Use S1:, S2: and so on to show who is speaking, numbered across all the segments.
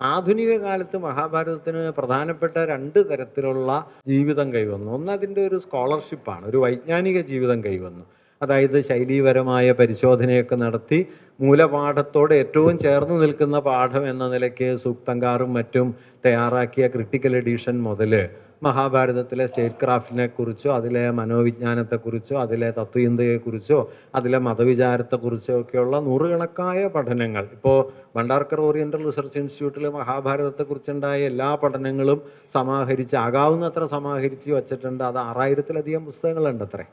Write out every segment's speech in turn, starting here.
S1: ആധുനിക കാലത്ത് മഹാഭാരതത്തിന് പ്രധാനപ്പെട്ട രണ്ട് തരത്തിലുള്ള ജീവിതം കൈവന്നു. ഒന്ന് അതിന്റെ ഒരു സ്കോളർഷിപ്പാണ് ഒരു വൈജ്ഞാനിക ജീവിതം കൈവന്നു. അതായത് ശൈലീപരമായ പരിശോധനയൊക്കെ നടത്തി മൂലപാഠത്തോട് ഏറ്റവും ചേർന്ന് നിൽക്കുന്ന പാഠം എന്ന നിലയ്ക്ക് സൂക്തങ്കാറും മറ്റും തയ്യാറാക്കിയ ക്രിട്ടിക്കൽ എഡിഷൻ മുതൽ മഹാഭാരതത്തിലെ സ്റ്റേറ്റ് ക്രാഫ്റ്റിനെ കുറിച്ചോ അതിലെ മനോവിജ്ഞാനത്തെക്കുറിച്ചോ അതിലെ തത്വചിന്തയെക്കുറിച്ചോ അതിലെ മതവിചാരത്തെക്കുറിച്ചോ ഒക്കെയുള്ള നൂറുകണക്കായ പഠനങ്ങൾ. ഇപ്പോൾ ഭണ്ഡാർക്കർ ഓറിയന്റൽ റിസർച്ച് ഇൻസ്റ്റിറ്റ്യൂട്ടിൽ മഹാഭാരതത്തെക്കുറിച്ചുണ്ടായ എല്ലാ പഠനങ്ങളും സമാഹരിച്ച് ആകാവുന്നത്ര സമാഹരിച്ച് വച്ചിട്ടുണ്ട്. അത് ആറായിരത്തിലധികം പുസ്തകങ്ങളുണ്ട് അത്രേ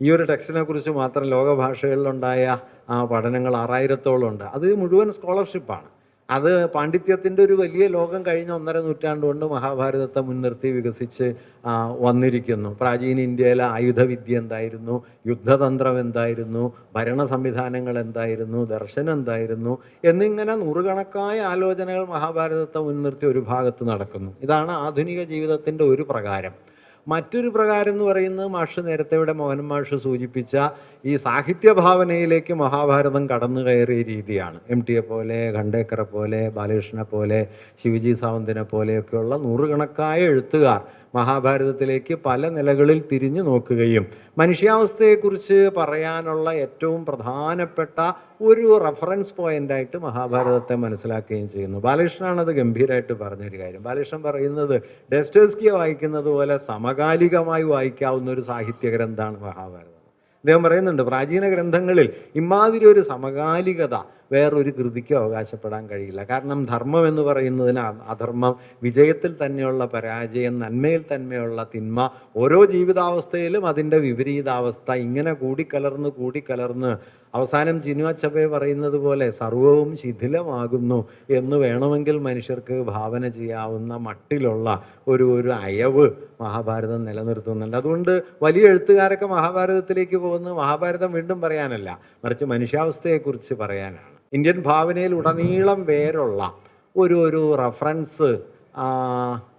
S1: ഈ ഒരു ടെക്സ്റ്റിനെ കുറിച്ച് മാത്രം ലോകഭാഷകളിലുണ്ടായ ആ പഠനങ്ങൾ ആറായിരത്തോളം ഉണ്ട്. അത് മുഴുവൻ സ്കോളർഷിപ്പാണ്. അത് പാണ്ഡിത്യത്തിന്റെ ഒരു വലിയ ലോകം കഴിഞ്ഞ ഒന്നര നൂറ്റാണ്ട് കൊണ്ട് മഹാഭാരതത്തെ മുൻനിർത്തി വികസിച്ച് വന്നിരിക്കുന്നു. പ്രാചീന ഇന്ത്യയിലെ ആയുധവിദ്യ എന്തായിരുന്നു? യുദ്ധതന്ത്രം എന്തായിരുന്നു? ഭരണ സംവിധാനങ്ങൾ എന്തായിരുന്നു? ദർശനം എന്തായിരുന്നു? എന്നിങ്ങനെ നൂറുകണക്കായ ആലോചനകൾ മഹാഭാരതത്തെ മുൻനിർത്തി ഒരു ഭാഗത്ത് നടക്കുന്നു. ഇതാണ് ആധുനിക ജീവിതത്തിന്റെ ഒരു പ്രകാരം. മറ്റൊരു പ്രകാരം എന്ന് പറയുന്നത് മാഷ് നേരത്തെ ഇവിടെ മോഹൻ മാഷ് സൂചിപ്പിച്ച ഈ സാഹിത്യ ഭാവനയിലേക്ക് മഹാഭാരതം കടന്നു കയറിയ രീതിയാണ്. എം ടിയെ പോലെ ഖണ്ഡേക്കറെ പോലെ ബാലകൃഷ്ണനെ പോലെ ശിവജി സാവന്തിനെ പോലെയൊക്കെയുള്ള നൂറുകണക്കായ എഴുത്തുകാർ മഹാഭാരതത്തിലേക്ക് പല നിലകളിൽ തിരിഞ്ഞു നോക്കുകയും മനുഷ്യാവസ്ഥയെക്കുറിച്ച് പറയാനുള്ള ഏറ്റവും പ്രധാനപ്പെട്ട ഒരു റെഫറൻസ് പോയിന്റായിട്ട് മഹാഭാരതത്തെ മനസ്സിലാക്കുകയും ചെയ്യുന്നു. ബാലകൃഷ്ണനാണ് അത് ഗംഭീരമായിട്ട് പറഞ്ഞൊരു കാര്യം. ബാലകൃഷ്ണൻ പറയുന്നത് ഡെസ്റ്റേഴ്സ്കിയെ വായിക്കുന്നത് പോലെ സമകാലികമായി വായിക്കാവുന്ന ഒരു സാഹിത്യ ഗ്രന്ഥമാണ് മഹാഭാരതം. അദ്ദേഹം പറയുന്നുണ്ട് പ്രാചീന ഗ്രന്ഥങ്ങളിൽ ഇമാതിരി ഒരു സമകാലികത വേറൊരു കൃതിക്കോ അവകാശപ്പെടാൻ കഴിയില്ല. കാരണം ധർമ്മം എന്ന് പറയുന്നതിന് അധർമ്മം വിജയത്തിൽ തന്നെയുള്ള പരാജയം നന്മയിൽ തന്നെയുള്ള തിന്മ ഓരോ ജീവിതാവസ്ഥയിലും അതിന്റെ വിപരീതാവസ്ഥ ഇങ്ങനെ കൂടിക്കലർന്ന് കൂടിക്കലർന്ന് അവസാനം ചിനുവച്ചബെ പറയുന്നത് പോലെ സർവവും ശിഥിലമാകുന്നു എന്ന് വേണമെങ്കിൽ മനുഷ്യർക്ക് ഭാവന ചെയ്യാവുന്ന മട്ടിലുള്ള ഒരു ഒരു അയവ് മഹാഭാരതം നിലനിർത്തുന്നുണ്ട്. അതുകൊണ്ട് വലിയ എഴുത്തുകാരൊക്കെ മഹാഭാരതത്തിലേക്ക് പോകുന്നത് മഹാഭാരതം വീണ്ടും പറയാനല്ല മറിച്ച് മനുഷ്യാവസ്ഥയെക്കുറിച്ച് പറയാനാണ്. ഇന്ത്യൻ ഭാവനയിൽ ഉടനീളം വേരുള്ള ഒരു ഒരു റഫറൻസ്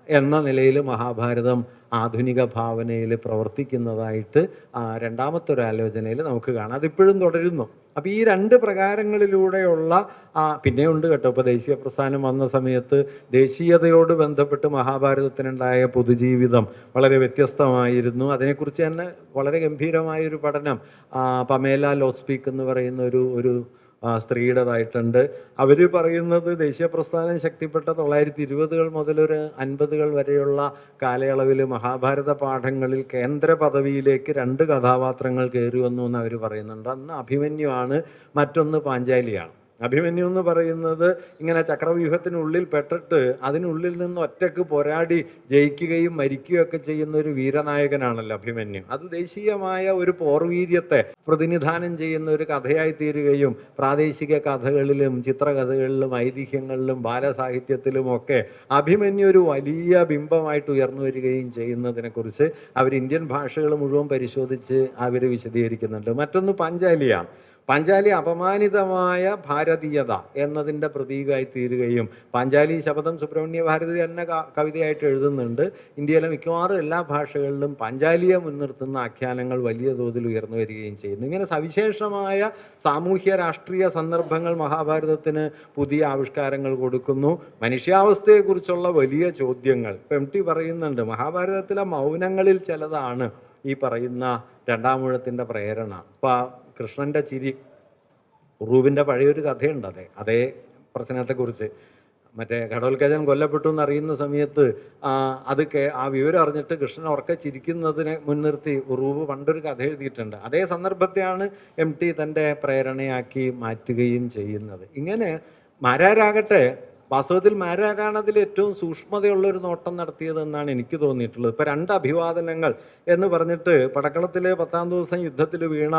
S1: എന്ന നിലയിൽ മഹാഭാരതം ആധുനിക ഭാവനയിൽ പ്രവർത്തിക്കുന്നതായിട്ട് രണ്ടാമത്തെ ഒരു ആലോചനയിൽ നമുക്ക് കാണാം. അതിപ്പോഴും തുടരുന്നു. അപ്പോൾ ഈ രണ്ട് പ്രകാരങ്ങളിലൂടെയുള്ള ആ, പിന്നെയുണ്ട് കേട്ടോ. ഇപ്പോൾ ദേശീയ പ്രസ്ഥാനം വന്ന സമയത്ത് ദേശീയതയോട് ബന്ധപ്പെട്ട് മഹാഭാരതത്തിനുണ്ടായ പൊതുജീവിതം വളരെ വ്യത്യസ്തമായിരുന്നു. അതിനെക്കുറിച്ച് തന്നെ വളരെ ഗംഭീരമായൊരു പഠനം പമേല ലോസ്പീക്ക് എന്ന് പറയുന്ന ഒരു ഒരു സ്ത്രീയുടേതായിട്ടുണ്ട്. അവർ പറയുന്നത് ദേശീയ പ്രസ്ഥാനം ശക്തിപ്പെട്ട തൊള്ളായിരത്തി ഇരുപതുകൾ മുതൽ ഒരു അൻപതുകൾ വരെയുള്ള കാലയളവിൽ മഹാഭാരത പാഠങ്ങളിൽ കേന്ദ്ര പദവിയിലേക്ക് രണ്ട് കഥാപാത്രങ്ങൾ കയറി വന്നു എന്ന് അവർ പറയുന്നുണ്ട്. അന്ന് അഭിമന്യു ആണ് മറ്റൊന്ന് പാഞ്ചാലിയാണ്. അഭിമന്യു എന്ന് പറയുന്നത് ഇങ്ങനെ ചക്രവ്യൂഹത്തിനുള്ളിൽ പെട്ടിട്ട് അതിനുള്ളിൽ നിന്ന് ഒറ്റയ്ക്ക് പോരാടി ജയിക്കുകയും മരിക്കുകയൊക്കെ ചെയ്യുന്ന ഒരു വീരനായകനാണല്ലോ അഭിമന്യു. അത് ദേശീയമായ ഒരു പോർവീര്യത്തെ പ്രതിനിധാനം ചെയ്യുന്ന ഒരു കഥയായി തീരുകയും പ്രാദേശിക കഥകളിലും ചിത്രകഥകളിലും ഐതിഹ്യങ്ങളിലും ബാലസാഹിത്യത്തിലും ഒക്കെ അഭിമന്യു ഒരു വലിയ ബിംബമായിട്ട് ഉയർന്നു വരികയും ചെയ്യുന്നതിനെക്കുറിച്ച് അവർ ഇന്ത്യൻ ഭാഷകൾ മുഴുവൻ പരിശോധിച്ച് അവർ വിശദീകരിക്കുന്നുണ്ട്. മറ്റൊന്ന് പഞ്ചാലിയാണ്. പാഞ്ചാലി അപമാനിതമായ ഭാരതീയത എന്നതിന്റെ പ്രതീകമായി തീരുകയും പാഞ്ചാലി ശബ്ദം സുബ്രഹ്മണ്യ ഭാരതി തന്നെ കവിതയായിട്ട് എഴുതുന്നുണ്ട്. ഇന്ത്യയിലെ മിക്കവാറും എല്ലാ ഭാഷകളിലും പാഞ്ചാലിയെ മുൻനിർത്തുന്ന ആഖ്യാനങ്ങൾ വലിയ തോതിൽ ഉയർന്നു വരികയും ചെയ്യുന്നു. ഇങ്ങനെ സവിശേഷമായ സാമൂഹ്യ രാഷ്ട്രീയ സന്ദർഭങ്ങൾ മഹാഭാരതത്തിന് പുതിയ ആവിഷ്കാരങ്ങൾ കൊടുക്കുന്നു. മനുഷ്യാവസ്ഥയെക്കുറിച്ചുള്ള വലിയ ചോദ്യങ്ങൾ. ഇപ്പം എം ടി പറയുന്നുണ്ട് മഹാഭാരതത്തിലെ മൗനങ്ങളിൽ ചിലതാണ് ഈ പറയുന്ന രണ്ടാമൂഴത്തിന്റെ പ്രേരണ. ഇപ്പം കൃഷ്ണന്റെ ചിരി റൂബിന്റെ പഴയൊരു കഥയുണ്ട് അതെ. അതേ പ്രശ്നത്തെക്കുറിച്ച്. മറ്റേ ഘടോൽക്കജൻ കൊല്ലപ്പെട്ടു എന്നറിയുന്ന സമയത്ത് അത് ആ വിവരം അറിഞ്ഞിട്ട് കൃഷ്ണൻ ഉറക്കെ ചിരിക്കുന്നതിനെ മുൻനിർത്തി ഉറൂബ് പണ്ടൊരു കഥ എഴുതിയിട്ടുണ്ട്. അതേ സന്ദർഭത്തെയാണ് എം ടി തന്റെ പ്രേരണയാക്കി മാറ്റുകയും ചെയ്യുന്നത്. ഇങ്ങനെ മാരാരാകട്ടെ വാസ്തവത്തിൽ മാരാരാണ് അതിൽ ഏറ്റവും സൂക്ഷ്മതയുള്ള ഒരു നോട്ടം നടത്തിയതെന്നാണ് എനിക്ക് തോന്നിയിട്ടുള്ളത്. ഇപ്പം രണ്ട് അഭിവാദനങ്ങൾ എന്ന് പറഞ്ഞിട്ട് പടക്കളത്തിലെ പത്താം ദിവസം യുദ്ധത്തിൽ വീണ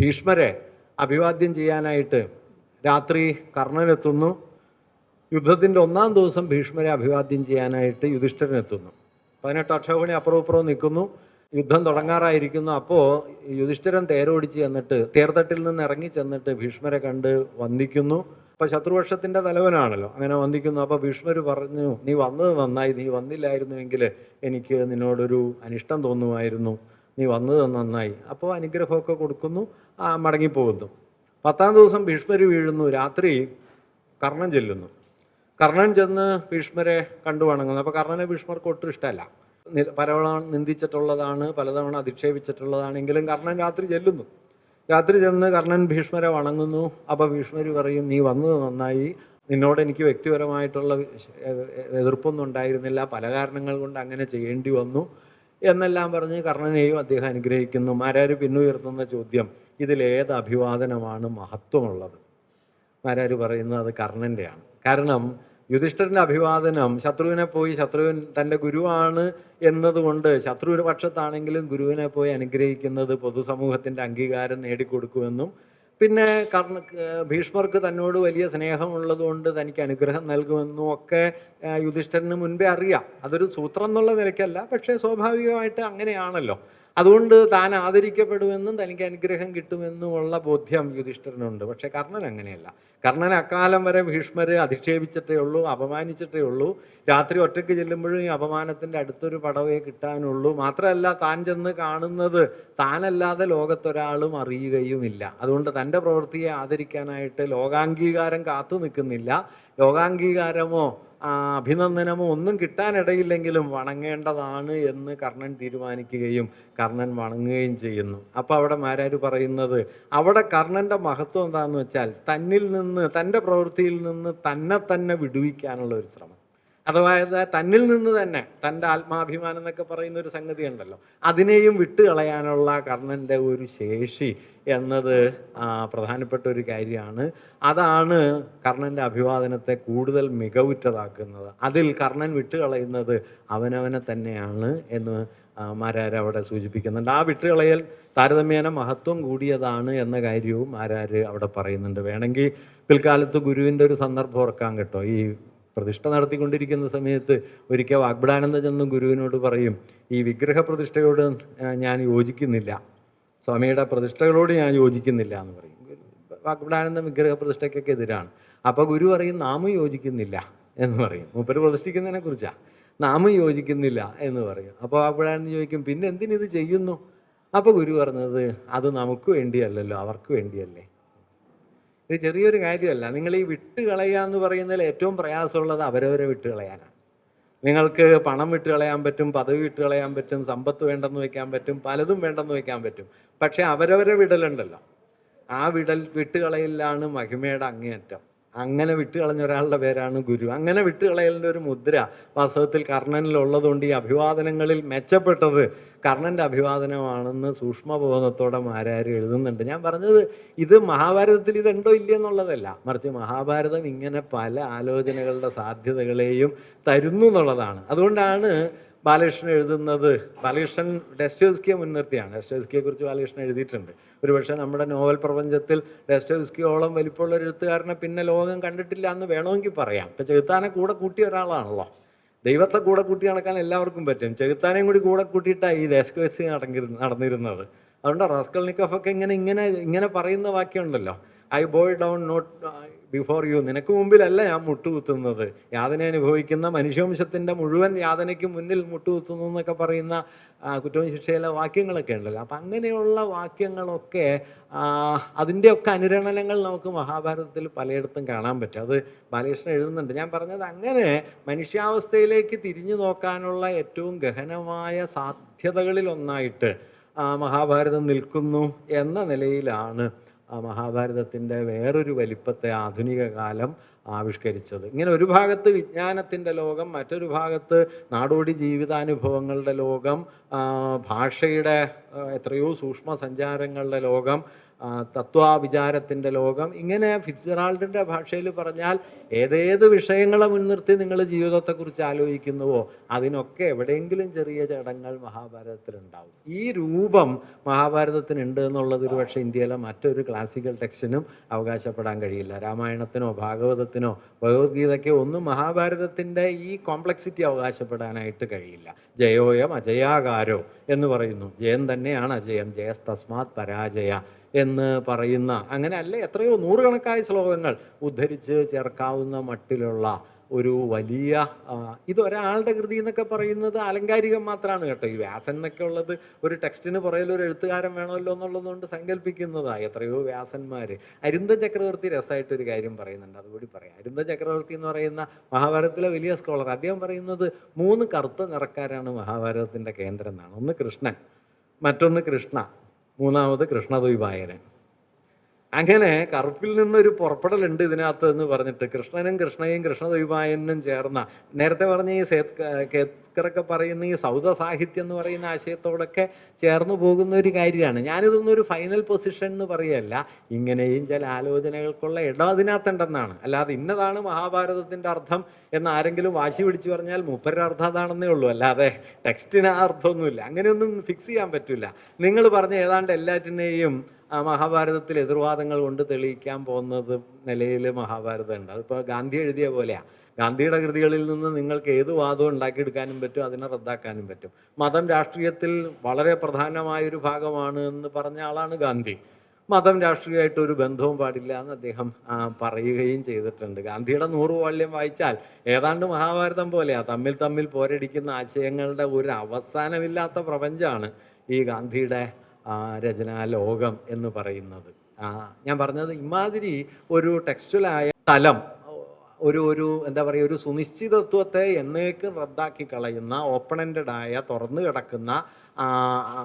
S1: ഭീഷ്മരെ അഭിവാദ്യം ചെയ്യാനായിട്ട് രാത്രി കർണനെത്തുന്നു. യുദ്ധത്തിന്റെ ഒന്നാം ദിവസം ഭീഷ്മരെ അഭിവാദ്യം ചെയ്യാനായിട്ട് യുധിഷ്ഠിരനെത്തുന്നു. പതിനെട്ട് അക്ഷോഭണി അപ്പുറവും ഇപ്പുറവും നിൽക്കുന്നു. യുദ്ധം തുടങ്ങാറായിരിക്കുന്നു. അപ്പോൾ യുധിഷ്ഠിരൻ തേരോടിച്ച് ചെന്നിട്ട് തേർത്തട്ടിൽ നിന്ന് ഇറങ്ങി ചെന്നിട്ട് ഭീഷ്മരെ കണ്ട് വന്ദിക്കുന്നു. അപ്പോൾ ശത്രുപക്ഷത്തിന്റെ തലവനാണല്ലോ. അങ്ങനെ വന്ദിക്കുന്നു. അപ്പോൾ ഭീഷ്മർ പറഞ്ഞു നീ വന്നത് നന്നായി. നീ വന്നില്ലായിരുന്നുവെങ്കിൽ എനിക്ക് നിന്നോടൊരു അനിഷ്ടം തോന്നുമായിരുന്നു. നീ വന്നത് നന്നായി. അപ്പോൾ അനുഗ്രഹമൊക്കെ കൊടുക്കുന്നു. മടങ്ങിപ്പോകുന്നു. പത്താം ദിവസം ഭീഷ്മർ വീഴുന്നു. രാത്രി കർണൻ ചെല്ലുന്നു. കർണൻ ചെന്ന് ഭീഷ്മരെ കണ്ടു വണങ്ങുന്നു. അപ്പോൾ കർണനെ ഭീഷ്മർക്ക് ഒട്ടും ഇഷ്ടമല്ല. പലവണ നിന്ദിച്ചിട്ടുള്ളതാണ് പലതവണ അധിക്ഷേപിച്ചിട്ടുള്ളതാണെങ്കിലും കർണൻ രാത്രി ചെല്ലുന്നു. രാത്രി ചെന്ന് കർണൻ ഭീഷ്മരെ വണങ്ങുന്നു. അപ്പോൾ ഭീഷ്മർ പറയും നീ വന്നത് നന്നായി. നിന്നോട് എനിക്ക് വ്യക്തിപരമായിട്ടുള്ള എതിർപ്പൊന്നും ഉണ്ടായിരുന്നില്ല. പല കാരണങ്ങൾ കൊണ്ട് അങ്ങനെ ചെയ്യേണ്ടി വന്നു. എന്നെല്ലാം പറഞ്ഞ് കർണനെയും അദ്ദേഹം അനുഗ്രഹിക്കുന്നു. മാരാര് പിന്നുയർത്തുന്ന ചോദ്യം ഇതിലേത് അഭിവാദനമാണ് മഹത്വമുള്ളത്? മാരാര് പറയുന്നത് അത് കർണന്റെയാണ് കാരണം യുധിഷ്ഠിരന്റെ അഭിവാദനം ശത്രുവിനെ പോയി ശത്രുവിൻ തന്റെ ഗുരുവാണ് എന്നതുകൊണ്ട് ശത്രുവിന് പക്ഷത്താണെങ്കിലും ഗുരുവിനെ പോയി അനുഗ്രഹിക്കുന്നത് പൊതുസമൂഹത്തിന്റെ അംഗീകാരം നേടിക്കൊടുക്കുമെന്നും പിന്നെ കർണ ഭീഷ്മർക്ക് തന്നോട് വലിയ സ്നേഹമുള്ളതുകൊണ്ട് തനിക്ക് അനുഗ്രഹം നൽകുമെന്നും ഒക്കെ യുധിഷ്ഠിരന് മുൻപേ അറിയാം. അതൊരു സൂത്രം എന്നുള്ള നിലയ്ക്കല്ല പക്ഷേ സ്വാഭാവികമായിട്ട് അങ്ങനെയാണല്ലോ. അതുകൊണ്ട് താൻ ആദരിക്കപ്പെടുമെന്നും തനിക്ക് അനുഗ്രഹം കിട്ടുമെന്നുമുള്ള ബോധ്യം യുധിഷ്ഠിരനുണ്ട്. പക്ഷേ കർണൻ അങ്ങനെയല്ല. കർണൻ അക്കാലം വരെ ഭീഷ്മരെ അധിക്ഷേപിച്ചിട്ടേ ഉള്ളൂ അപമാനിച്ചിട്ടേ ഉള്ളൂ. രാത്രി ഒറ്റയ്ക്ക് ചെല്ലുമ്പോഴും ഈ അപമാനത്തിന്റെ അടുത്തൊരു പടവേ കിട്ടാനുള്ളൂ. മാത്രമല്ല താൻ ചെന്ന് കാണുന്നത് താനല്ലാതെ ലോകത്തൊരാളും അറിയുകയുമില്ല. അതുകൊണ്ട് തന്റെ പ്രവൃത്തിയെ ആദരിക്കാനായിട്ട് ലോകാംഗീകാരം കാത്തു നിൽക്കുന്നില്ല. ലോകാംഗീകാരമോ അഭിനന്ദനമോ ഒന്നും കിട്ടാനിടയില്ലെങ്കിലും വണങ്ങേണ്ടതാണ് എന്ന് കർണൻ തീരുമാനിക്കുകയും കർണൻ വണങ്ങുകയും ചെയ്യുന്നു. അപ്പോൾ അവിടെ മാരാര് പറയുന്നത് അവിടെ കർണന്റെ മഹത്വം എന്താണെന്ന് വെച്ചാൽ തന്നിൽ നിന്ന് തന്റെ പ്രവൃത്തിയിൽ നിന്ന് തന്നെ തന്നെ വിടുവിക്കാനുള്ള ഒരു ശ്രമം. ഇത് തന്നിൽ നിന്ന് തന്നെ തന്റെ ആത്മാഭിമാനം എന്നൊക്കെ പറയുന്ന ഒരു സംഗതി ഉണ്ടല്ലോ അതിനെയും വിട്ടുകളയാനുള്ള കർണന്റെ ഒരു ശേഷി എന്നത് പ്രധാനപ്പെട്ട ഒരു കാര്യമാണ്. അതാണ് കർണന്റെ അഭിവാദനത്തെ കൂടുതൽ മികവുറ്റതാക്കുന്നത്. അതിൽ കർണൻ വിട്ടുകളയുന്നത് അവനവനെ തന്നെയാണ് എന്ന് മാരാർ അവിടെ സൂചിപ്പിക്കുന്നുണ്ട്. ആ വിട്ടുകളയൽ താരതമ്യേന മഹത്വം കൂടിയതാണ് എന്ന കാര്യവും ആരാർ അവിടെ പറയുന്നുണ്ട്. വേണമെങ്കിൽ പിൽക്കാലത്ത് ഗുരുവിന്റെ ഒരു സന്ദർഭം ഓർക്കാൻ കേട്ടോ. ഈ പ്രതിഷ്ഠ നടത്തിക്കൊണ്ടിരിക്കുന്ന സമയത്ത് ഒരിക്കൽ വാഗ്ബടാനന്ദ ചെന്ന് ഗുരുവിനോട് പറയും ഈ വിഗ്രഹ പ്രതിഷ്ഠയോട് ഞാൻ യോജിക്കുന്നില്ല. സ്വാമിയുടെ പ്രതിഷ്ഠകളോട് ഞാൻ യോജിക്കുന്നില്ല എന്ന് പറയും. വാഗ്ബടാനന്ദ വിഗ്രഹ പ്രതിഷ്ഠയ്ക്കൊക്കെ എതിരാണ്. അപ്പോൾ ഗുരു പറയും നാമും യോജിക്കുന്നില്ല എന്ന് പറയും. മൂപ്പര് പ്രതിഷ്ഠിക്കുന്നതിനെ കുറിച്ചാണ് നാമും യോജിക്കുന്നില്ല എന്ന് പറയും. അപ്പോൾ വാഗ്ബടാനന്ദ ചോദിക്കും പിന്നെ എന്തിനിത് ചെയ്യുന്നു? അപ്പോൾ ഗുരു പറഞ്ഞത് അത് നമുക്ക് വേണ്ടിയല്ലല്ലോ അവർക്ക് വേണ്ടിയല്ലേ. ഇത് ചെറിയൊരു കാര്യമല്ല. നിങ്ങൾ ഈ വിട്ട് എന്ന് പറയുന്നതിൽ ഏറ്റവും പ്രയാസമുള്ളത് അവരവരെ വിട്ട് കളയാനാണ്. നിങ്ങൾക്ക് പണം വിട്ട് കളയാൻ പറ്റും പദവി വിട്ട് കളയാൻ പറ്റും സമ്പത്ത് വേണ്ടെന്ന് വെക്കാൻ പറ്റും പലതും വേണ്ടെന്ന് വെക്കാൻ പറ്റും. പക്ഷേ അവരവരെ വിടലുണ്ടല്ലോ. ആ വിടൽ വിട്ടുകളയിലാണ് മഹിമയുടെ അങ്ങേയറ്റം. അങ്ങനെ വിട്ടുകളഞ്ഞ ഒരാളുടെ പേരാണ് ഗുരു. അങ്ങനെ വിട്ടുകളയലിന്റെ ഒരു മുദ്ര വാസ്തവത്തിൽ കർണനിലുള്ളതുകൊണ്ട് ഈ അഭിവാദനങ്ങളിൽ മെച്ചപ്പെട്ടത് കർണന്റെ അഭിവാദനമാണെന്ന് സൂക്ഷ്മബോധത്തോടെ മാരാര് എഴുതുന്നുണ്ട്. ഞാൻ പറഞ്ഞത് ഇത് മഹാഭാരതത്തിൽ ഇതുണ്ടോ ഇല്ലയെന്നുള്ളതല്ല. മറിച്ച് മഹാഭാരതം ഇങ്ങനെ പല ആലോചനകളുടെ സാധ്യതകളെയും തരുന്നു എന്നുള്ളതാണ്. അതുകൊണ്ടാണ് ബാലകൃഷ്ണൻ എഴുതുന്നത്. ബാലകൃഷ്ണൻ ഡെസ്റ്റേഴ്സ്കിയെ മുൻനിർത്തിയാണ്. ഡെസ്റ്റേഴ്സ്കിയെ കുറിച്ച് ബാലകൃഷ്ണൻ എഴുതിയിട്ടുണ്ട്. ഒരുപക്ഷെ നമ്മുടെ നോവൽ പ്രപഞ്ചത്തിൽ ഡെസ്റ്റോസ്കിയോളം വലിപ്പമുള്ള ഒരു എഴുത്തുകാരനെ പിന്നെ ലോകം കണ്ടിട്ടില്ല എന്ന് വേണമെങ്കിൽ പറയാം. ഇപ്പം ചെകുത്താനെ കൂടെ കൂട്ടിയ ഒരാളാണല്ലോ. ദൈവത്തെ കൂടെ കൂട്ടി നടക്കാൻ എല്ലാവർക്കും പറ്റും. ചെകുത്താനെയും കൂടി കൂടെ കൂട്ടിയിട്ടാണ് ഈ ഡെസ്കോസ്കി നടന്നിരുന്നത്. അതുകൊണ്ട് റസ്കൽ ഒക്കെ ഇങ്ങനെ ഇങ്ങനെ ഇങ്ങനെ പറയുന്ന വാക്യമുണ്ടല്ലോ. I bow down not before you നിനക്ക് മുമ്പിലല്ല ഞാൻ മുട്ടുകുത്തുന്നത്. യാതന അനുഭവിക്കുന്ന മനുഷ്യവംശത്തിന്റെ മുഴുവൻ യാതനയ്ക്ക് മുന്നിൽ മുട്ടുകുത്തുന്നു എന്നൊക്കെ പറയുന്ന കുറ്റവും ശിക്ഷയിലെ വാക്യങ്ങളൊക്കെ ഉണ്ടല്ലോ. അപ്പം അങ്ങനെയുള്ള വാക്യങ്ങളൊക്കെ അതിന്റെയൊക്കെ അനുരണനങ്ങൾ നമുക്ക് മഹാഭാരതത്തിൽ പലയിടത്തും കാണാൻ പറ്റും. അത് ബാലകൃഷ്ണൻ എഴുതുന്നുണ്ട്. ഞാൻ പറഞ്ഞത് അങ്ങനെ മനുഷ്യാവസ്ഥയിലേക്ക് തിരിഞ്ഞു നോക്കാനുള്ള ഏറ്റവും ഗഹനമായ സാധ്യതകളിലൊന്നായിട്ട് മഹാഭാരതം നിൽക്കുന്നു എന്ന നിലയിലാണ് മഹാഭാരതത്തിന്റെ വേറൊരു വലിപ്പത്തെ ആധുനിക കാലം ആവിഷ്കരിച്ചത്. ഇങ്ങനെ ഒരു ഭാഗത്ത് വിജ്ഞാനത്തിന്റെ ലോകം മറ്റൊരു ഭാഗത്ത് നാടോടി ജീവിതാനുഭവങ്ങളുടെ ലോകം ഭാഷയുടെ എത്രയോ സൂക്ഷ്മ സഞ്ചാരങ്ങളുടെ ലോകം തത്വവിചാരത്തിന്റെ ലോകം. ഇങ്ങനെ ഫിറ്റ്സറാൾഡിന്റെ ഭാഷയിൽ പറഞ്ഞാൽ ഏതേത് വിഷയങ്ങളെ മുൻനിർത്തി നിങ്ങൾ ജീവിതത്തെക്കുറിച്ച് ആലോചിക്കുന്നുവോ അതിനൊക്കെ എവിടെയെങ്കിലും ചെറിയ ചടങ്ങൾ മഹാഭാരതത്തിലുണ്ടാവും. ഈ രൂപം മഹാഭാരതത്തിനുണ്ട് എന്നുള്ളത് ഒരു പക്ഷേ ഇന്ത്യയിലെ മറ്റൊരു ക്ലാസിക്കൽ ടെക്സ്റ്റിനും അവകാശപ്പെടാൻ കഴിയില്ല. രാമായണത്തിനോ ഭാഗവതത്തിനോ ഭഗവത്ഗീതയ്ക്കോ ഒന്നും മഹാഭാരതത്തിന്റെ ഈ കോംപ്ലക്സിറ്റി അവകാശപ്പെടാനായിട്ട് കഴിയില്ല. ജയോയം അജയാകാരോ എന്ന് പറയുന്നു. ജയം തന്നെയാണ് അജയം. ജയസ്തസ്മാത് പരാജയ. എന്ന് പറയുന്ന അങ്ങനെ അല്ല എത്രയോ നൂറുകണക്കായ ശ്ലോകങ്ങൾ ഉദ്ധരിച്ച് ചേർക്കാവുന്ന മട്ടിലുള്ള ഒരു വലിയ ഇത് ഒരാളുടെ കൃതി എന്നൊക്കെ പറയുന്നത് ആലങ്കാരികം മാത്രമാണ് കേട്ടോ. ഈ വ്യാസൻ എന്നൊക്കെ ഉള്ളത് ഒരു ടെക്സ്റ്റിന് പുറകിൽ ഒരു എഴുത്തുകാരൻ വേണമല്ലോ എന്നുള്ളതുകൊണ്ട് സങ്കല്പിക്കുന്നതാണ് എത്രയോ വ്യാസന്മാർ അരിന്ദ ചക്രവർത്തി രസമായിട്ടൊരു കാര്യം പറയുന്നുണ്ട്. അതുകൂടി പറയാം. അരിന്ദ ചക്രവർത്തി എന്ന് പറയുന്ന മഹാഭാരതത്തിലെ വലിയ സ്കോളർ അദ്ദേഹം പറയുന്നത് മൂന്ന് കറുത്ത നിറക്കാരാണ് മഹാഭാരതത്തിന്റെ കേന്ദ്രം എന്നാണ്. ഒന്ന് കൃഷ്ണൻ മറ്റൊന്ന് കൃഷ്ണ. മൂന്നാമത് കൃഷ്ണദ്വൈപായനൻ അങ്ങനെ കറുപ്പിൽ നിന്നൊരു പുറപ്പെടലുണ്ട് ഇതിനകത്ത് എന്ന് പറഞ്ഞിട്ട് കൃഷ്ണനും കൃഷ്ണയും കൃഷ്ണദ്വൈപായനും ചേർന്ന നേരത്തെ പറഞ്ഞ ഈ സേത് കേത്കറൊക്കെ പറയുന്ന ഈ സൗദ സാഹിത്യം എന്ന് പറയുന്ന ആശയത്തോടൊക്കെ ചേർന്ന് പോകുന്ന ഒരു കാര്യമാണ്. ഞാനിതൊന്നും ഒരു ഫൈനൽ പൊസിഷൻ എന്ന് പറയല്ല. ഇങ്ങനെയും ചില ആലോചനകൾക്കുള്ള ഇടം അതിനകത്തുണ്ടെന്നാണ്. അല്ലാതെ ഇന്നതാണ് മഹാഭാരതത്തിന്റെ അർത്ഥം. എന്ന് ആരെങ്കിലും വാശി പിടിച്ചു പറഞ്ഞാൽ മൂപ്പരുടെ അർത്ഥം അതാണെന്നേ ഉള്ളൂ. അല്ലാതെ ടെക്സ്റ്റിന് അർത്ഥമൊന്നുമില്ല. അങ്ങനെയൊന്നും ഫിക്സ് ചെയ്യാൻ പറ്റില്ല. നിങ്ങൾ പറഞ്ഞ ഏതാണ്ട് എല്ലാറ്റിനെയും മഹാഭാരതത്തിൽ എതിർവാദങ്ങൾ കൊണ്ട് തെളിയിക്കാൻ പോകുന്നത് നിലയിൽ മഹാഭാരതം ഉണ്ട് അതിപ്പോൾ ഗാന്ധി എഴുതിയ പോലെയാണ് ഗാന്ധിയുടെ കൃതികളിൽ നിന്ന് നിങ്ങൾക്ക് ഏത് വാദവും ഉണ്ടാക്കിയെടുക്കാനും പറ്റും അതിനെ റദ്ദാക്കാനും പറ്റും. മതം രാഷ്ട്രീയത്തിൽ വളരെ പ്രധാനമായൊരു ഭാഗമാണ് എന്ന് പറഞ്ഞ ആളാണ് ഗാന്ധി. മതം രാഷ്ട്രീയമായിട്ട് ഒരു ബന്ധവും പാടില്ല എന്ന് അദ്ദേഹം പറയുകയും ചെയ്തിട്ടുണ്ട്. ഗാന്ധിയുടെ നൂറ് വാള്യം വായിച്ചാൽ ഏതാണ്ട് മഹാഭാരതം പോലെയാ. തമ്മിൽ തമ്മിൽ പോരടിക്കുന്ന ആശയങ്ങളുടെ ഒരു അവസാനമില്ലാത്ത പ്രപഞ്ചമാണ് ഈ ഗാന്ധിയുടെ രചനാ ലോകം എന്ന് പറയുന്നത്. ഞാൻ പറഞ്ഞത് ഇമാതിരി ഒരു ടെക്സ്റ്റുവലായ തലം ഒരു ഒരു എന്താ പറയുക ഒരു സുനിശ്ചിതത്വത്തെ എന്നേക്കും റദ്ദാക്കി കളയുന്ന ഓപ്പണന്റഡായ ആയ തുറന്നു കിടക്കുന്ന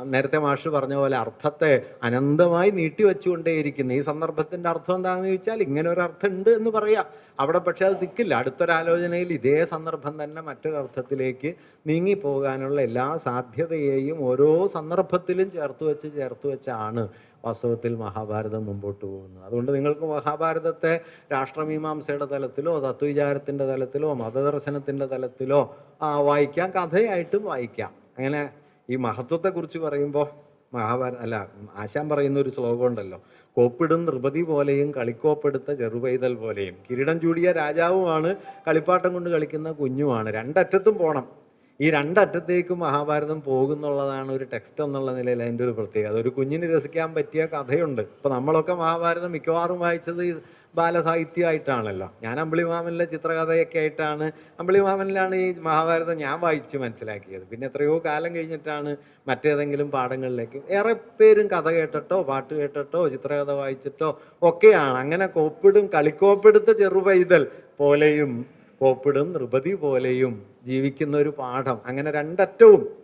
S1: നേരത്തെ മാഷ് പറഞ്ഞ പോലെ അർത്ഥത്തെ അനന്തമായി നീട്ടിവെച്ചുകൊണ്ടേയിരിക്കുന്ന ഈ സന്ദർഭത്തിന്റെ അർത്ഥം എന്താണെന്ന് ചോദിച്ചാൽ ഇങ്ങനെ ഒരു അർത്ഥം ഉണ്ട് എന്ന് പറയാം. അവിടെ പക്ഷേ അത് നിൽക്കില്ല അടുത്തൊരാലോചനയിൽ ഇതേ സന്ദർഭം തന്നെ മറ്റൊരർത്ഥത്തിലേക്ക് നീങ്ങിപ്പോകാനുള്ള എല്ലാ സാധ്യതയെയും ഓരോ സന്ദർഭത്തിലും ചേർത്ത് വെച്ച് ചേർത്ത് വെച്ചാണ് വാസ്തവത്തിൽ മഹാഭാരതം മുമ്പോട്ട് പോകുന്നത്. അതുകൊണ്ട് നിങ്ങൾക്ക് മഹാഭാരതത്തെ രാഷ്ട്രമീമാംസയുടെ തലത്തിലോ തത്വവിചാരത്തിന്റെ തലത്തിലോ മതദർശനത്തിന്റെ തലത്തിലോ വായിക്കാം. കഥയായിട്ടും വായിക്കാം. അങ്ങനെ ഈ മഹത്വത്തെക്കുറിച്ച് പറയുമ്പോൾ മഹാഭാരത അല്ല ആശാൻ പറയുന്ന ഒരു ശ്ലോകം ഉണ്ടല്ലോ. കോപ്പിടും നൃപതി പോലെയും കളിക്കോപ്പെടുത്ത ചെറുപൈതൽ പോലെയും. കിരീടം ചൂടിയ രാജാവുമാണ് കളിപ്പാട്ടം കൊണ്ട് കളിക്കുന്ന കുഞ്ഞുമാണ്. രണ്ടറ്റത്തും പോകണം ഈ രണ്ടറ്റത്തേക്കും മഹാഭാരതം പോകുന്നുള്ളതാണ് ഒരു ടെക്സ്റ്റ് എന്നുള്ള നിലയിൽ അതിന്റെ ഒരു പ്രത്യേകത. ഒരു കുഞ്ഞിന് രസിക്കാൻ പറ്റിയ കഥയുണ്ട്. ഇപ്പം നമ്മളൊക്കെ മഹാഭാരതം മിക്കവാറും വായിച്ചത് ഈ ബാലസാഹിത്യമായിട്ടാണല്ലോ. ഞാൻ അമ്പിളിമാമനിലെ ചിത്രകഥയൊക്കെ ആയിട്ടാണ് അമ്പിളിമാമനിലാണ് ഈ മഹാഭാരതം ഞാൻ വായിച്ച് മനസ്സിലാക്കിയത്. പിന്നെ എത്രയോ കാലം കഴിഞ്ഞിട്ടാണ് മറ്റേതെങ്കിലും പാഠങ്ങളിലേക്ക് ഏറെ പേരും കഥ കേട്ടിട്ടോ പാട്ട് കേട്ടിട്ടോ ചിത്രകഥ വായിച്ചിട്ടോ ഒക്കെയാണ്. അങ്ങനെ കോപ്പിടും കളിക്കോപ്പെടുത്ത ചെറുപൈതൽ പോലെയും കോപ്പിടും നൃപതി പോലെയും ജീവിക്കുന്ന ഒരു പാഠം. അങ്ങനെ രണ്ടറ്റവും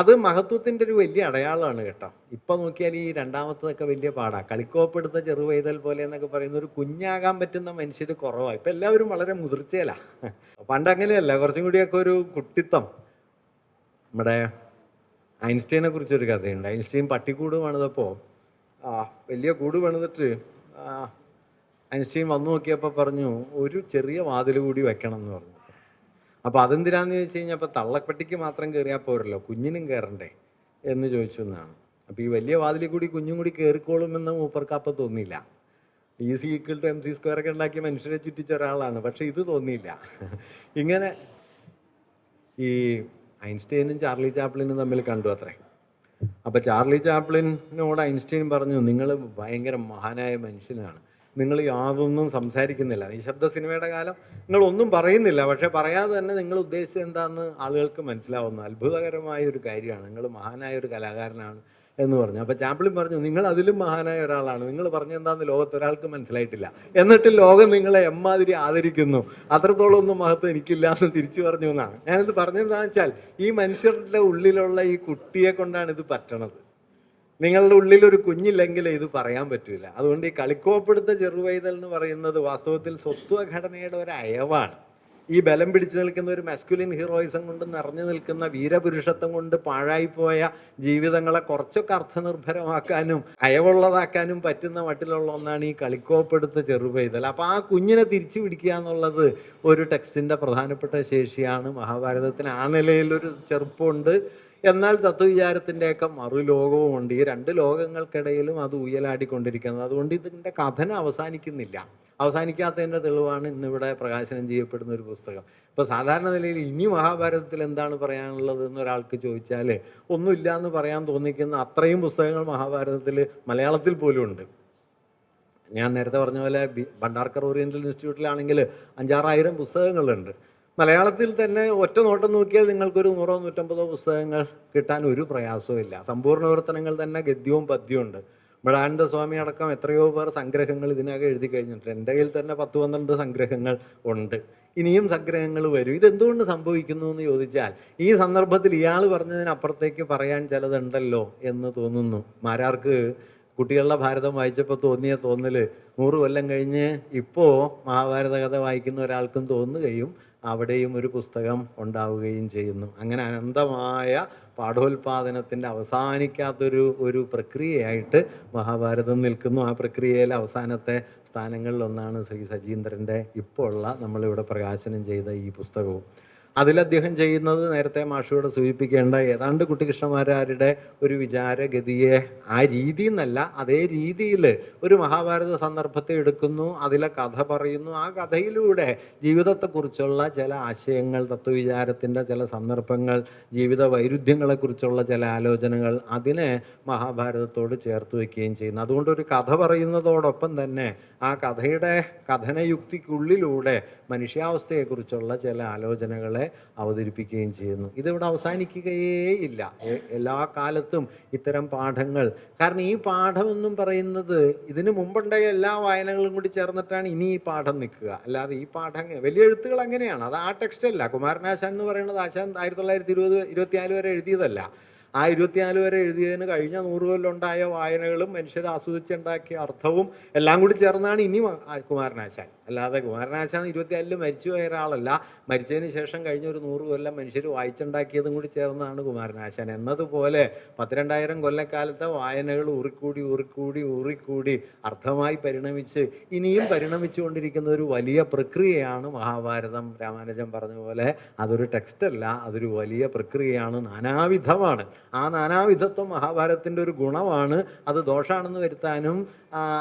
S1: അത് മഹത്വത്തിന്റെ ഒരു വലിയ അടയാളമാണ് കേട്ടോ. ഇപ്പം നോക്കിയാൽ ഈ രണ്ടാമത്തതൊക്കെ വലിയ പാടാണ് കളിക്കോപ്പെടുത്ത ചെറുവൈതൽ പോലെ എന്നൊക്കെ പറയുന്ന ഒരു കുഞ്ഞാകാൻ പറ്റുന്ന മനുഷ്യർ കുറവാണ് ഇപ്പം എല്ലാവരും വളരെ മുതിർച്ചയിലാ. പണ്ട് അങ്ങനെയല്ല. കുറച്ചും കൂടിയൊക്കെ ഒരു കുട്ടിത്തം. നമ്മുടെ ഐൻസ്റ്റീനെ കുറിച്ചൊരു കഥയുണ്ട്. ഐൻസ്റ്റീൻ പട്ടിക്കൂട് പണിതപ്പോൾ വലിയ കൂട് പണിതിട്ട് ഐൻസ്റ്റീൻ വന്നു നോക്കിയപ്പോൾ പറഞ്ഞു ഒരു ചെറിയ വാതിൽ കൂടി വെക്കണം എന്ന് പറഞ്ഞു. അപ്പോൾ അതെന്തിനാന്ന് ചോദിച്ചു കഴിഞ്ഞാൽ അപ്പോൾ തള്ളപ്പെട്ടിക്ക് മാത്രം കയറിയാൽ പോരല്ലോ കുഞ്ഞിനും കയറണ്ടേ എന്ന് ചോദിച്ചു എന്നാണ്. അപ്പോൾ ഈ വലിയ വാതിലിൽ കൂടി കുഞ്ഞും കൂടി കയറിക്കോളുമെന്ന് മൂപ്പർക്ക് അപ്പം തോന്നിയില്ല. E is equal to M C square ഒക്കെ ഉണ്ടാക്കിയ മനുഷ്യരെ ചുറ്റിച്ച ഒരാളാണ് പക്ഷെ ഇത് തോന്നിയില്ല. ഇങ്ങനെ ഈ ഐൻസ്റ്റൈനും ചാർലി ചാപ്ലിനും തമ്മിൽ കണ്ടു അത്രേ. അപ്പോൾ ചാർലി ചാപ്ലിനോട് ഐൻസ്റ്റൈൻ പറഞ്ഞു നിങ്ങൾ ഭയങ്കര മഹാനായ മനുഷ്യനാണ്. നിങ്ങൾ യാതൊന്നും സംസാരിക്കുന്നില്ല. നിശബ്ദ സിനിമയുടെ കാലം നിങ്ങൾ ഒന്നും പറയുന്നില്ല. പക്ഷേ പറയാതെ തന്നെ നിങ്ങൾ ഉദ്ദേശിച്ചത് എന്താണെന്ന് ആളുകൾക്ക് മനസ്സിലാവുന്ന അത്ഭുതകരമായ ഒരു കാര്യമാണ്. നിങ്ങൾ മഹാനായ ഒരു കലാകാരനാണ് എന്ന് പറഞ്ഞു. അപ്പോൾ ചാമ്പിളിൻ പറഞ്ഞു നിങ്ങൾ അതിലും മഹാനായ ഒരാളാണ്. നിങ്ങൾ പറഞ്ഞെന്താന്ന് ലോകത്ത് ഒരാൾക്ക് മനസ്സിലായിട്ടില്ല. എന്നിട്ട് ലോകം നിങ്ങളെ എമ്മാതിരി ആദരിക്കുന്നു. അത്രത്തോളം ഒന്നും മഹത്വം എനിക്കില്ല എന്ന് തിരിച്ചു പറഞ്ഞു എന്നാണ്. ഞാനിത് പറഞ്ഞെന്താണെന്ന് വെച്ചാൽ ഈ മനുഷ്യരുടെ ഉള്ളിലുള്ള ഈ കുട്ടിയെ കൊണ്ടാണ് ഇത് പറ്റണത്. നിങ്ങളുടെ ഉള്ളിൽ ഒരു കുഞ്ഞില്ലെങ്കിൽ ഇത് പറയാൻ പറ്റില്ല അതുകൊണ്ട് ഈ കളിക്കോപ്പെടുത്ത ചെറുവൈതൽ എന്ന് പറയുന്നത് വാസ്തവത്തിൽ സ്വത്വഘടനയുടെ ഒരു അയവാണ്. ഈ ബലം പിടിച്ചു നിൽക്കുന്ന ഒരു മസ്കുലിൻ ഹീറോയിസം കൊണ്ട് നിറഞ്ഞു നിൽക്കുന്ന വീരപുരുഷത്വം കൊണ്ട് പാഴായിപ്പോയ ജീവിതങ്ങളെ കുറച്ചൊക്കെ അർത്ഥനിർഭരമാക്കാനും അയവുള്ളതാക്കാനും പറ്റുന്ന മട്ടിലുള്ള ഒന്നാണ് ഈ കളിക്കോപ്പെടുത്ത ചെറുപൈതൽ അപ്പോൾ ആ കുഞ്ഞിനെ തിരിച്ചു പിടിക്കുക എന്നുള്ളത് ഒരു ടെക്സ്റ്റിന്റെ പ്രധാനപ്പെട്ട ശേഷിയാണ്. മഹാഭാരതത്തിന് ആ നിലയിലൊരു ചെറുപ്പമുണ്ട് എന്നാൽ തത്വവിചാരത്തിന്റെയൊക്കെ മറുലോകവുമുണ്ട്. ഈ രണ്ട് ലോകങ്ങൾക്കിടയിലും അത് ഉയലാടിക്കൊണ്ടിരിക്കുന്നത് അതുകൊണ്ട് ഇതിന്റെ കഥന അവസാനിക്കുന്നില്ല. അവസാനിക്കാത്തതിന്റെ തെളിവാണ് ഇന്നിവിടെ പ്രകാശനം ചെയ്യപ്പെടുന്ന ഒരു പുസ്തകം. ഇപ്പോൾ സാധാരണ നിലയിൽ ഇനി മഹാഭാരതത്തിൽ എന്താണ് പറയാനുള്ളത് എന്ന് ഒരാൾക്ക് ചോദിച്ചാൽ ഒന്നുമില്ല എന്ന് പറയാൻ തോന്നിക്കുന്ന അത്രയും പുസ്തകങ്ങൾ മഹാഭാരതത്തിൽ മലയാളത്തിൽ പോലും ഉണ്ട്. ഞാൻ നേരത്തെ പറഞ്ഞ പോലെ ബി ഭണ്ഡാർക്കർ ഓറിയന്റൽ ഇൻസ്റ്റിറ്റ്യൂട്ടിലാണെങ്കിൽ അഞ്ചാറായിരം പുസ്തകങ്ങളുണ്ട്. മലയാളത്തിൽ തന്നെ ഒറ്റ നോട്ടം നോക്കിയാൽ നിങ്ങൾക്കൊരു നൂറോ നൂറ്റമ്പതോ പുസ്തകങ്ങൾ കിട്ടാൻ ഒരു പ്രയാസവും ഇല്ല സമ്പൂർണ വിവർത്തനങ്ങൾ തന്നെ ഗദ്യവും പദ്യവും ഉണ്ട്. ബളാനന്ദ സ്വാമി അടക്കം എത്രയോ പേർ സംഗ്രഹങ്ങൾ ഇതിനകം എഴുതി കഴിഞ്ഞിട്ടുണ്ട്. എന്റെ കയ്യിൽ തന്നെ പത്ത് പന്ത്രണ്ട് സംഗ്രഹങ്ങൾ ഉണ്ട്. ഇനിയും സംഗ്രഹങ്ങൾ വരും. ഇതെന്തുകൊണ്ട് സംഭവിക്കുന്നു എന്ന് ചോദിച്ചാൽ ഈ സന്ദർഭത്തിൽ ഇയാൾ പറഞ്ഞതിനപ്പുറത്തേക്ക് പറയാൻ ചിലതുണ്ടല്ലോ എന്ന് തോന്നുന്നു. മാരാർക്ക് കുട്ടികളുടെ ഭാരതം വായിച്ചപ്പോൾ തോന്നിയ തോന്നൽ നൂറ് കൊല്ലം കഴിഞ്ഞ് ഇപ്പോൾ മഹാഭാരത കഥ വായിക്കുന്ന ഒരാൾക്കും തോന്നുകയും അവിടെയും ഒരു പുസ്തകം ഉണ്ടാവുകയും ചെയ്യുന്നു. അങ്ങനെ അനന്തമായ പാഠോൽപാദനത്തിന്റെ അവസാനിക്കാത്തൊരു ഒരു പ്രക്രിയയായിട്ട് മഹാഭാരതം നിൽക്കുന്നു. ആ പ്രക്രിയയിലെ അവസാനത്തെ സ്ഥാനങ്ങളിലൊന്നാണ് ശ്രീ സജീന്ദ്രന്റെ ഇപ്പോൾ ഉള്ള നമ്മളിവിടെ പ്രകാശനം ചെയ്ത ഈ പുസ്തകവും. അതിൽ അദ്ദേഹം ചെയ്യുന്നത് നേരത്തെ മാഷിയോടെ സൂചിപ്പിക്കേണ്ട ഏതാണ്ട് കുട്ടികൃഷ്ണമാരാരുടെ ഒരു വിചാരഗതിയെ ആ രീതി എന്നല്ല അതേ രീതിയിൽ ഒരു മഹാഭാരത സന്ദർഭത്തെ എടുക്കുന്നു അതിലെ കഥ പറയുന്നു. ആ കഥയിലൂടെ ജീവിതത്തെക്കുറിച്ചുള്ള ചില ആശയങ്ങൾ തത്വവിചാരത്തിന്റെ ചില സന്ദർഭങ്ങൾ ജീവിത വൈരുദ്ധ്യങ്ങളെക്കുറിച്ചുള്ള ചില ആലോചനകൾ അതിനെ മഹാഭാരതത്തോട് ചേർത്ത് വയ്ക്കുകയും ചെയ്യുന്നു. അതുകൊണ്ട് ഒരു കഥ പറയുന്നതോടൊപ്പം തന്നെ ആ കഥയുടെ കഥനയുക്തിക്കുള്ളിലൂടെ മനുഷ്യാവസ്ഥയെക്കുറിച്ചുള്ള ചില ആലോചനകളെ അവതരിപ്പിക്കുകയും ചെയ്യുന്നു. ഇതിവിടെ അവസാനിക്കുകയേ ഇല്ല എല്ലാ കാലത്തും ഇത്തരം പാഠങ്ങൾ. കാരണം ഈ പാഠമെന്നും പറയുന്നത് ഇതിന് മുമ്പുണ്ടായ എല്ലാ വായനകളും കൂടി ചേർന്നിട്ടാണ് ഇനി ഈ പാഠം നിൽക്കുക. അല്ലാതെ ഈ പാഠം വലിയ എഴുത്തുകൾ അങ്ങനെയാണ്. അത് ആ ടെക്സ്റ്റ് അല്ല കുമാരനാശാൻ എന്ന് പറയുന്നത് ആശാൻ ആയിരത്തി തൊള്ളായിരത്തി ഇരുപത് ഇരുപത്തിനാല് വരെ എഴുതിയതല്ല. ആ ഇരുപത്തിനാല് വരെ എഴുതിയതിന് കഴിഞ്ഞ നൂറ് കൊല്ലുണ്ടായ വായനകളും മനുഷ്യർ ആസ്വദിച്ചുണ്ടാക്കിയ അർത്ഥവും എല്ലാം കൂടി ചേർന്നാണ് ഇനി കുമാരനാശാൻ. അല്ലാതെ കുമാരനാശാൻ ഇരുപത്തിനാലിൽ മരിച്ചു പോയ ഒരാളല്ല. മരിച്ചതിന് ശേഷം കഴിഞ്ഞ ഒരു നൂറ് കൊല്ലം മനുഷ്യർ വായിച്ചുണ്ടാക്കിയതും കൂടി ചേർന്നാണ് കുമാരനാശാൻ. എന്നതുപോലെ പത്തിരണ്ടായിരം കൊല്ലക്കാലത്തെ വായനകൾ ഊറിക്കൂടി ഊറിക്കൂടി ഊറിക്കൂടി അർത്ഥമായി പരിണമിച്ച് ഇനിയും പരിണമിച്ചുകൊണ്ടിരിക്കുന്ന ഒരു വലിയ പ്രക്രിയയാണ് മഹാഭാരതം. രാമാനുജൻ പറഞ്ഞ പോലെ അതൊരു ടെക്സ്റ്റല്ല അതൊരു വലിയ പ്രക്രിയയാണ് നാനാവിധമാണ്. ആ നാനാവിധത്വം മഹാഭാരതത്തിന്റെ ഒരു ഗുണമാണ് അത് ദോഷമാണെന്ന് വരുത്താനും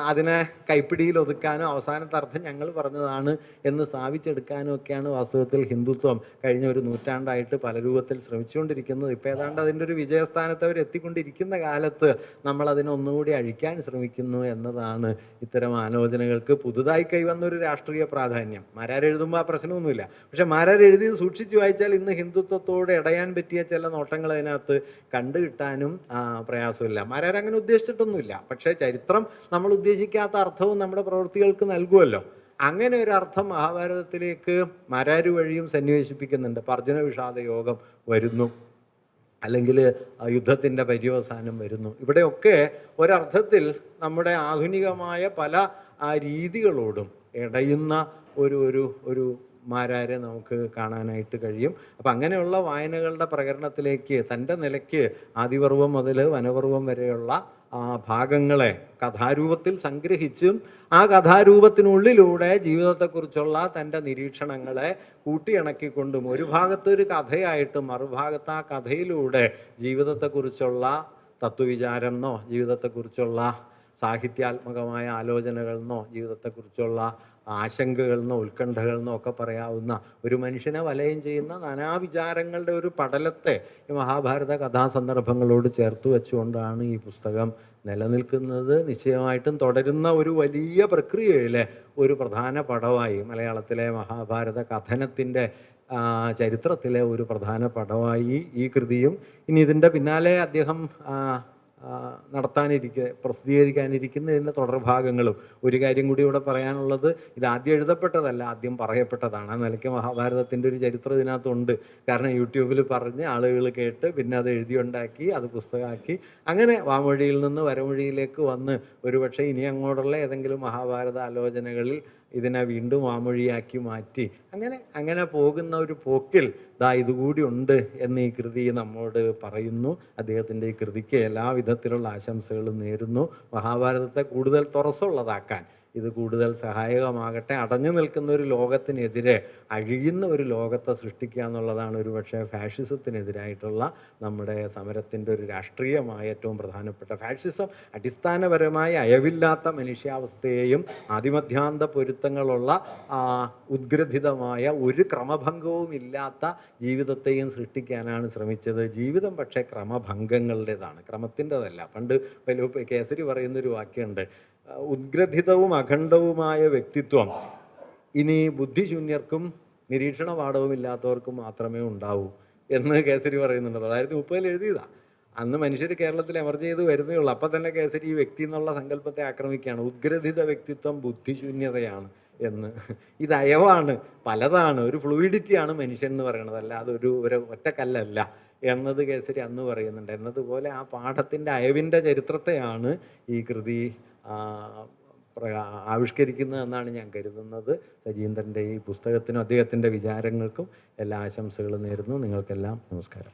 S1: അതിനെ കൈപ്പിടിയിൽ ഒതുക്കാനും അവസാനത്തെ അർത്ഥം ഞങ്ങൾ പറഞ്ഞതാണ് എന്ന് സ്ഥാപിച്ചെടുക്കാനും ഒക്കെയാണ് വാസ്തവത്തിൽ ഹിന്ദുത്വം കഴിഞ്ഞ ഒരു നൂറ്റാണ്ടായിട്ട് പല രൂപത്തിൽ ശ്രമിച്ചുകൊണ്ടിരിക്കുന്നത്. ഇപ്പോൾ ഏതാണ്ട് അതിന്റെ ഒരു വിജയസ്ഥാനത്ത് അവർ എത്തിക്കൊണ്ടിരിക്കുന്ന കാലത്ത് നമ്മൾ അതിനെ ഒന്നുകൂടി അഴിക്കാൻ ശ്രമിക്കുന്നു എന്നതാണ് ഇത്തരം ആലോചനകൾക്ക് പുതുതായി കൈവന്ന ഒരു രാഷ്ട്രീയ പ്രാധാന്യം. മാരാരെഴുതുമ്പോൾ ആ പ്രശ്നമൊന്നുമില്ല. പക്ഷെ മാരാരെഴുതി സൂക്ഷിച്ചു വായിച്ചാൽ ഇന്ന് ഹിന്ദുത്വത്തോട് ഇടയാൻ പറ്റിയ ചില നോട്ടങ്ങൾ അതിനകത്ത് കണ്ടു കിട്ടാനും പ്രയാസമില്ല. മാരാർ അങ്ങനെ ഉദ്ദേശിച്ചിട്ടൊന്നുമില്ല. പക്ഷേ ചരിത്രം നമ്മൾ ഉദ്ദേശിക്കാത്ത അർത്ഥവും നമ്മുടെ പ്രവൃത്തികൾക്ക് നൽകുമല്ലോ. അങ്ങനെ ഒരു അർത്ഥം മഹാഭാരതത്തിലേക്ക് മരാരു വഴിയും സന്നിവേശിപ്പിക്കുന്നുണ്ട്. പർജന വിഷാദ യോഗം വരുന്നു. അല്ലെങ്കിൽ യുദ്ധത്തിന്റെ പര്യവസാനം വരുന്നു. ഇവിടെയൊക്കെ ഒരർത്ഥത്തിൽ നമ്മുടെ ആധുനികമായ പല രീതികളോടും ഇടയുന്ന ഒരു ഒരു ഒരു മാരാരെ നമുക്ക് കാണാനായിട്ട് കഴിയും. അപ്പം അങ്ങനെയുള്ള വായനകളുടെ പ്രകരണത്തിലേക്ക് തന്റെ നിലയ്ക്ക് ആദിപർവം മുതൽ വനപർവം വരെയുള്ള ഭാഗങ്ങളെ കഥാരൂപത്തിൽ സംഗ്രഹിച്ചും ആ കഥാരൂപത്തിനുള്ളിലൂടെ ജീവിതത്തെക്കുറിച്ചുള്ള തന്റെ നിരീക്ഷണങ്ങളെ കൂട്ടിയിണക്കിക്കൊണ്ടും ഒരു ഭാഗത്തൊരു കഥയായിട്ടും മറുഭാഗത്ത് ആ കഥയിലൂടെ ജീവിതത്തെക്കുറിച്ചുള്ള തത്വവിചാരം എന്നോ ജീവിതത്തെക്കുറിച്ചുള്ള സാഹിത്യാത്മകമായ ആലോചനകളെന്നോ ജീവിതത്തെക്കുറിച്ചുള്ള ആശങ്കകളെന്നോ ഉത്കണ്ഠകളെന്നോ ഒക്കെ പറയാവുന്ന ഒരു മനുഷ്യനെ വലയം ചെയ്യുന്ന നാനാവിചാരങ്ങളുടെ ഒരു പടലത്തെ ഈ മഹാഭാരത കഥാസന്ദർഭങ്ങളോട് ചേർത്ത് വെച്ചുകൊണ്ടാണ് ഈ പുസ്തകം നിലനിൽക്കുന്നത്. നിശ്ചയമായിട്ടും തുടരുന്ന ഒരു വലിയ പ്രക്രിയയിലെ ഒരു പ്രധാന പടമായി മലയാളത്തിലെ മഹാഭാരത കഥനത്തിന്റെ ചരിത്രത്തിലെ ഒരു പ്രധാന പടമായി ഈ കൃതിയും. ഇനി ഇതിന്റെ പിന്നാലെ അദ്ദേഹം ആ, പ്രസിദ്ധീകരിക്കാനിരിക്കുന്നതിന്റെ തുടർഭാഗങ്ങളും. ഒരു കാര്യം കൂടി ഇവിടെ പറയാനുള്ളത് ഇത് ആദ്യം എഴുതപ്പെട്ടതല്ല ആദ്യം പറയപ്പെട്ടതാണ്. ആ നിലയ്ക്ക് മഹാഭാരതത്തിന്റെ ഒരു ചരിത്രം ഇതിനകത്തുണ്ട്. കാരണം യൂട്യൂബിൽ പറഞ്ഞ് ആളുകൾ കേട്ട് പിന്നെ അത് എഴുതിയുണ്ടാക്കി അത് പുസ്തകമാക്കി. അങ്ങനെ വാമൊഴിയിൽ നിന്ന് വരമൊഴിയിലേക്ക് വന്ന് ഒരുപക്ഷെ ഇനി അങ്ങോട്ടുള്ള ഏതെങ്കിലും മഹാഭാരത ആലോചനകളിൽ ഇതിനെ വീണ്ടും വാമൊഴിയാക്കി മാറ്റി. അങ്ങനെ അങ്ങനെ പോകുന്ന ഒരു പോക്കിൽ ദാ ഇതുകൂടി ഉണ്ട് എന്ന് ഈ കൃതി നമ്മോട് പറയുന്നു. അദ്ദേഹത്തിന്റെ ഈ കൃതിക്ക് എല്ലാ വിധത്തിലുള്ള ആശംസകളും നേരുന്നു. മഹാഭാരതത്തെ കൂടുതൽ തുറസുള്ളതാക്കാൻ ഇത് കൂടുതൽ സഹായകമാകട്ടെ. അടഞ്ഞു നിൽക്കുന്ന ഒരു ലോകത്തിനെതിരെ അഴിയുന്ന ഒരു ലോകത്തെ സൃഷ്ടിക്കുക എന്നുള്ളതാണ് ഒരു പക്ഷേ ഫാഷിസത്തിനെതിരായിട്ടുള്ള നമ്മുടെ സമരത്തിന്റെ ഒരു രാഷ്ട്രീയമായ ഏറ്റവും പ്രധാനപ്പെട്ട ഫാഷിസം. അടിസ്ഥാനപരമായ അയവില്ലാത്ത മനുഷ്യാവസ്ഥയെയും ആദിമധ്യാന്ത പൊരുത്തങ്ങളുള്ള ഉദ്ഗ്രഥിതമായ ഒരു ക്രമഭംഗവും ഇല്ലാത്ത ജീവിതത്തെയും സൃഷ്ടിക്കാനാണ് ശ്രമിച്ചത്. ജീവിതം പക്ഷേ ക്രമഭംഗങ്ങളുടേതാണ് ക്രമത്തിന്റെതല്ല. പണ്ട് കേസരി പറയുന്നൊരു വാക്യമുണ്ട് ഉദ്ഗ്രഥിതവും അഖണ്ഡവുമായ വ്യക്തിത്വം. ഇനി ബുദ്ധിശൂന്യർക്കും നിരീക്ഷണ പാഠവും ഇല്ലാത്തവർക്കും മാത്രമേ ഉണ്ടാവൂ എന്ന് കേസരി പറയുന്നുണ്ട്. തൊള്ളായിരത്തി മുപ്പതിൽ എഴുതിയതാണ് അന്ന് മനുഷ്യർ കേരളത്തിൽ എമർജ് ചെയ്ത് വരുന്നേ ഉള്ളൂ. അപ്പം തന്നെ കേസരി ഈ വ്യക്തി എന്നുള്ള സങ്കല്പത്തെ ആക്രമിക്കുകയാണ്. ഉദ്ഗ്രഥിത വ്യക്തിത്വം ബുദ്ധിശൂന്യതയാണ് എന്ന്. ഇത് അയവാണ് പലതാണ് ഒരു ഫ്ലൂയിഡിറ്റിയാണ് മനുഷ്യൻ എന്ന് പറയുന്നത്. അല്ലാതെ ഒരു ഒരു ഒറ്റക്കല്ലല്ല എന്നത് കേസരി അന്ന് പറയുന്നുണ്ട്. എന്നതുപോലെ ആ പാഠത്തിന്റെ അയവിന്റെ ചരിത്രത്തെയാണ് ഈ കൃതി ആവിഷ്കരിക്കുന്നത് എന്നാണ് ഞാൻ കരുതുന്നത്. സജീന്ദ്രന്റെ ഈ പുസ്തകത്തിനും അദ്ദേഹത്തിന്റെ വിചാരങ്ങൾക്കും എല്ലാ ആശംസകളും നേരുന്നു. നിങ്ങൾക്കെല്ലാം നമസ്കാരം.